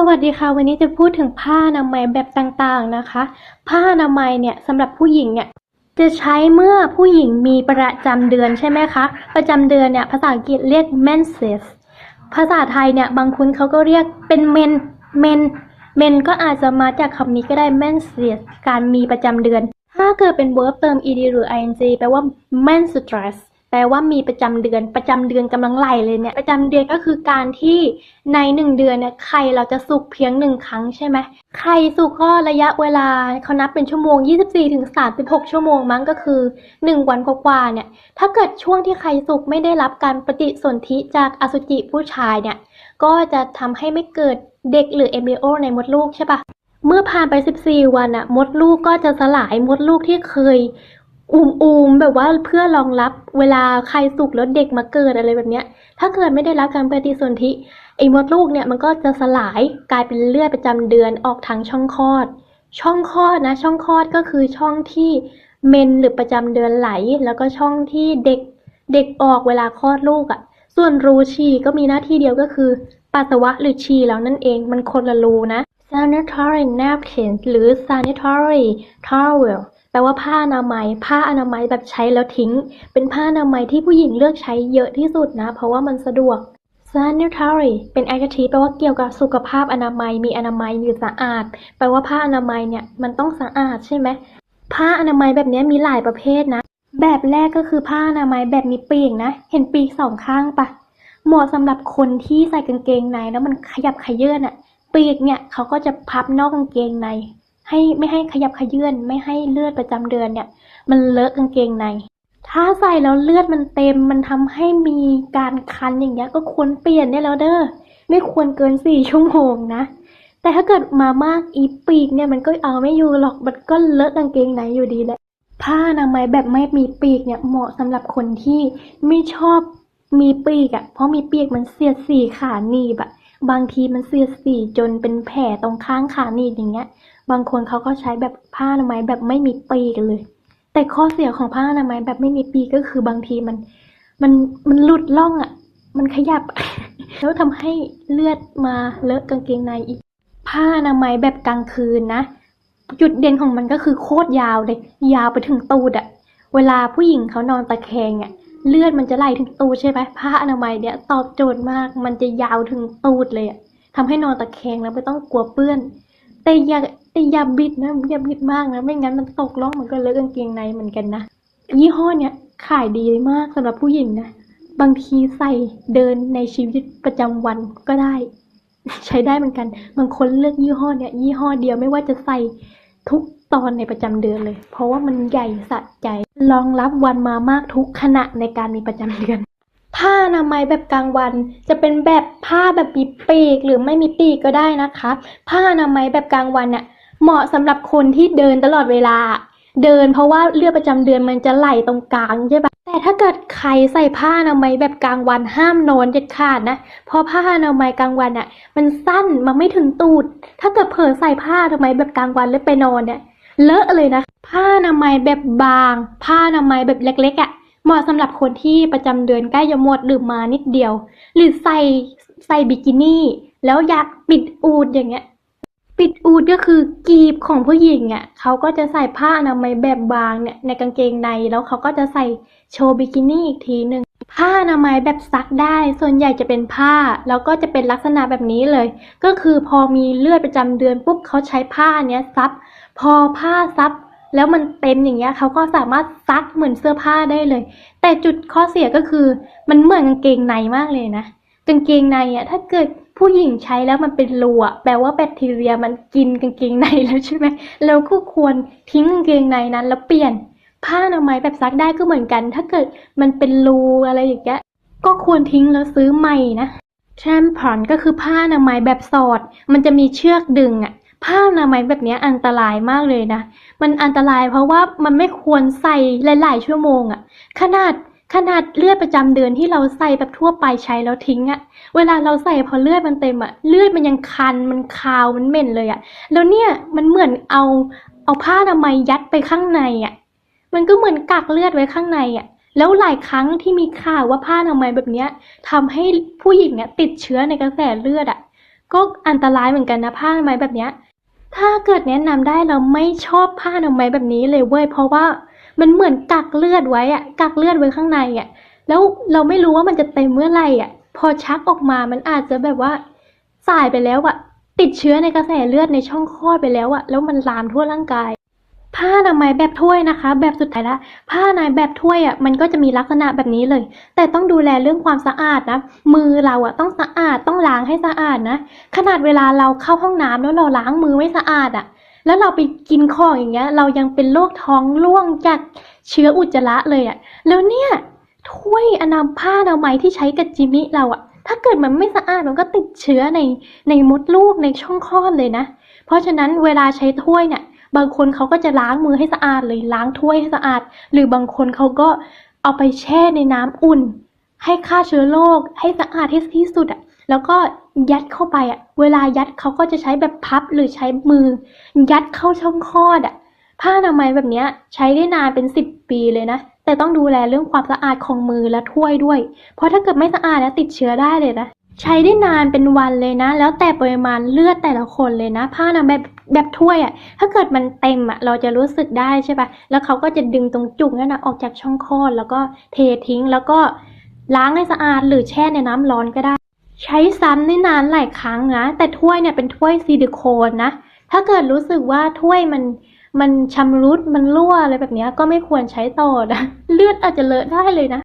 สวัสดีค่ะ วันนี้จะพูดถึงผ้าอนามัยแบบต่างๆนะคะ ผ้าอนามัยเนี่ยสำหรับผู้หญิงเนี่ยจะใช้เมื่อผู้หญิงมีประจำเดือนใช่ไหมคะ ประจำเดือนเนี่ยภาษาอังกฤษเรียก menses ภาษาไทยเนี่ยบางคนเขาก็เรียกเป็นเมนเมนเมนก็อาจจะมาจากคำนี้ก็ได้ menses การมีประจำเดือน ถ้าเกิดเป็น verb เติม ed หรือ ing แปลว่า menstruous แปลว่ามีประจำเดือนประจำเดือนกำลังไหลเลยเนี่ย ประจำเดือนก็คือการที่ในหนึ่งเดือนเนี่ยไข่เราจะสุกเพียงหนึ่งครั้งใช่ไหมไข่สุกก็ระยะเวลาเขานับเป็นชั่วโมง 24ถึง36 ชั่วโมงมั้งก็คือ 1 วันกว่าๆเนี่ย ถ้าเกิดช่วงที่ไข่สุกไม่ได้รับการปฏิสนธิจากอสุจิผู้ชายเนี่ย ก็จะทำให้ไม่เกิดเด็กหรือเอมบริโอในมดลูกใช่ปะเมื่อผ่านไป 14 วันอะมดลูกก็จะสลายมดลูกที่เคย อูมๆแบบว่าเพื่อรองรับเวลาใครสุกแล้วเด็กมาเกิดอะไรแบบเนี้ย ถ้าเกิดไม่ได้รับการปฏิสนธิไอ้มดลูกเนี่ยมันก็จะสลายกลายเป็นเลือดประจำเดือนออกทางช่องคลอด ช่องคลอดนะ ช่องคลอดก็คือช่องที่เมนหรือประจำเดือนไหล แล้วก็ช่องที่เด็กเด็กออกเวลาคลอดลูกอะ่ะ ส่วนรูฉี่ก็มีหน้าที่เดียวก็คือปัสสาวะหรือฉี่แล้วนั่นเองมันคนละรูนะ sanitary napkins หรือ sanitary towel แปลว่าผ้าอนามัย ผ้าอนามัยแบบใช้แล้วทิ้ง เป็นผ้าอนามัยที่ผู้หญิงเลือกใช้เยอะที่สุดนะ เพราะว่ามันสะดวก sanitary เป็น adjective แปลว่าเกี่ยวกับสุขภาพอนามัย มีอนามัยมีสะอาด แปลว่าผ้าอนามัยเนี่ยมันต้องสะอาดใช่ไหม ผ้าอนามัยแบบนี้มีหลายประเภทนะ แบบแรกก็คือผ้าอนามัยแบบมีปีกนะ เห็นปีกสองข้างปะเหมาะสำหรับคนที่ใส่กางเกงในแล้วมันขยับขยื่นอะปีกเนี่ยเขาก็จะพับนอกกางเกงใน ให้ไม่ให้ขยับขยื่นไม่ให้เลือดประจำเดือนเนี่ย มันเลอะกางเกงใน ถ้าใส่แล้วเลือดมันเต็มมันทำให้มีการคันอย่างเงี้ยก็ควรเปลี่ยนได้แล้วเด้อไม่ควรเกินสี่ชั่วโมงนะ แต่ถ้าเกิดมามากอีปีกเนี่ยมันก็เอาไม่อยู่หรอกมันก็เลอะกางเกงในอยู่ดีแหละผ้าอนามัยแบบไม่มีปีกเนี่ยเหมาะสำหรับคนที่ไม่ชอบมีปีกอะ่ะ เพราะมีปีกมันเสียดสีขาหนีบอะ บางทีมันเสียดสีจนเป็นแผลตรงข้างขาหนีบอย่างเงี้ย บางคนเขาก็ใช้แบบผ้าอนามัยแบบไม่มีปีกเลย แต่ข้อเสียของผ้าอนามัยแบบไม่มีปีกก็คือบางทีมัน มันมันหลุดล่องอะ่ะ มันขยับ แล้วทำให้เลือดมาเลอะกางเกงในอีก ผ้าอนามัยแบบกลางคืนนะจุดเด่นของมันก็คือโคตรยาวเลย ยาวไปถึงตูดอะเวลาผู้หญิงเขานอนตะแคงอะ เลือดมันจะไหลถึงตูดใช่ไหมผ้าอนามัยเนี่ยตอบโจทย์มาก มันจะยาวถึงตูดเลยอะทำให้นอนตะแคงแล้วไม่ต้องกลัวเปื้อน แต่อย่าแต่อย่าบิดนะอย่าบิดมากนะไม่งั้นมันตกล่องมันก็เลอะกางเกงในเหมือนกันนะยี่ห้อเนี้ยขายดีมากสำหรับผู้หญิงนะบางทีใส่เดินในชีวิตประจำวันก็ได้ ใช้ได้เหมือนกันบางคนเลือกยี่ห้อเนี้ยยี่ห้อเดียวไม่ว่าจะใส่ทุกตอนในประจำเดือนเลย เพราะว่ามันใหญ่สะใจ รองรับวันมามากทุกขณะในการมีประจำเดือน ผ้าอนามัยแบบกลางวัน จะเป็นแบบผ้าแบบมีปีกหรือไม่มีปีกก็ได้นะคะ ผ้าอนามัยแบบกลางวันน่ะเหมาะสำหรับคนที่เดินตลอดเวลา เดินเพราะว่าเลือดประจำเดือนมันจะไหลตรงกลางใช่ปะแต่ถ้าเกิดใครใส่ผ้าอนามัยแบบกลางวันห้ามนอนเด็ดขาดนะเพราะผ้าอนามัยกลางวันอะ มันสั้นมันไม่ถึงตูด ถ้าเกิดเผลอใส่ผ้าอนามัยแบบกลางวันแล้วไปนอนเนี่ย เลอะเลยนะ ผ้าอนามัยแบบบาง ผ้าอนามัยแบบเล็กๆอะ่ะเหมาะสำหรับคนที่ประจำเดือนใกล้จะหมดหรือมานิดเดียว หรือใส่ใส่บิกินี่ แล้วอยากปิดอูดอย่างเงี้ย ปิดอูดก็คือกีบของผู้หญิงอะเขาก็จะใส่ผ้าอนามัยแบบบางเนี่ยในกางเกงในแล้วเขาก็จะใส่โชว์บิกินี่อีกทีหนึ่งผ้าอนามัยแบบซักได้ ส่วนใหญ่จะเป็นผ้า แล้วก็จะเป็นลักษณะแบบนี้เลย ก็คือพอมีเลือดประจำเดือนปุ๊บเขาใช้ผ้าเนี้ยซับ พอผ้าซับ แล้วมันเต็มอย่างเงี้ยเขาก็สามารถซักเหมือนเสื้อผ้าได้เลย แต่จุดข้อเสียก็คือมันเหมือนกางเกงในมากเลยนะกางเกงในอะถ้าเกิด ผู้หญิงใช้แล้วมันเป็นรูอะแปลว่าแบคทีเรียมันกินกางเกงในแล้วใช่ไหมเราก็ควรทิ้งกางเกงในนั้นแล้วเปลี่ยน ผ้าอนามัยแบบซักได้ก็เหมือนกัน ถ้าเกิดมันเป็นรูอะไรอย่างเงี้ยก็ควรทิ้งแล้วซื้อใหม่นะแชมพอนก็คือผ้าอนามัยแบบสอด มันจะมีเชือกดึงอะผ้าอนามัยแบบนี้อันตรายมากเลยนะ มันอันตรายเพราะว่ามันไม่ควรใส่หลาย ๆ ชั่วโมงอะขนาด ขนาดเลือดประจำเดือนที่เราใส่แบบทั่วไปใช้แล้วทิ้งอะเวลาเราใส่พอเลือดมันเต็มอะเลือดมันยังคันมันคาวมันเหม็นเลยอะแล้วเนี่ยมันเหมือนเอาเอาผ้าอนามัยยัดไปข้างในอะมันก็เหมือนกักเลือดไว้ข้างในอะแล้วหลายครั้งที่มีข่าวว่าผ้าอนามัยแบบเนี้ยทำให้ผู้หญิงเนี่ยติดเชื้อในกระแสเลือดอะก็อันตรายเหมือนกันนะผ้าอนามัยแบบเนี้ยถ้าเกิดแนะนำได้เราไม่ชอบผ้าอนามัยแบบนี้เลยเว้ยเพราะว่า มันเหมือนกักเลือดไว้อะกักเลือดไว้ข้างในอะแล้วเราไม่รู้ว่ามันจะเต็มเมื่อไหร่อะพอชักออกมามันอาจจะแบบว่าสายไปแล้วอะติดเชื้อในกระแสเลือดในช่องคลอดไปแล้วอะแล้วมันลามทั่วร่างกาย ผ้าอนามัยแบบถ้วยนะคะ แบบสุดท้ายละผ้าอนามัยแบบถ้วยอะมันก็จะมีลักษณะแบบนี้เลย แต่ต้องดูแลเรื่องความสะอาดนะมือเราอะต้องสะอาดต้องล้างให้สะอาดนะขนาดเวลาเราเข้าห้องน้ำแล้วเราล้างมือไม่สะอาดอะ แล้วเราไปกินของอย่างเงี้ย เรายังเป็นโรคท้องร่วงจากเชื้ออุจจาระเลยอะ แล้วเนี่ยถ้วยอนาผ้าอนามัยที่ใช้กับจิมิเราอะ ถ้าเกิดมันไม่สะอาดมันก็ติดเชื้อในในมดลูกในช่องคลอดเลยนะ เพราะฉะนั้นเวลาใช้ถ้วยเนี่ย บางคนเขาก็จะล้างมือให้สะอาดเลยล้างถ้วยให้สะอาด หรือบางคนเขาก็เอาไปแช่ในน้ำอุ่น ให้ฆ่าเชื้อโรคให้สะอาดที่ที่สุดอะ แล้วก็ยัดเข้าไปอะ เวลายัดเขาก็จะใช้แบบพับหรือใช้มือ ยัดเข้าช่องคลอดอะ ผ้าอนามัยแบบเนี้ยใช้ได้นานเป็นสิบปีเลยนะ แต่ต้องดูแลเรื่องความสะอาดของมือและถ้วยด้วย เพราะถ้าเกิดไม่สะอาดนะติดเชื้อได้เลยนะ ใช้ได้นานเป็นวันเลยนะ แล้วแต่ปริมาณเลือดแต่ละคนเลยนะ ผ้าอนามัยแบบแบบถ้วยอะ ถ้าเกิดมันเต็มอะ เราจะรู้สึกได้ใช่ปะแล้วเขาก็จะดึงตรงจุกนั่นนะออกจากช่องคลอดแล้วก็เททิ้งแล้วก็ล้างให้สะอาดหรือแช่ในน้ำร้อนก็ได้ ใช้ซ้ำได้นานหลายครั้งนะ แต่ถ้วยเนี่ยเป็นถ้วยซิลิโคนนะ ถ้าเกิดรู้สึกว่าถ้วยมันมันชำรุดมันรั่วอะไรแบบนี้ก็ไม่ควรใช้ต่อนะ เลือดอาจจะเลอะได้เลยนะ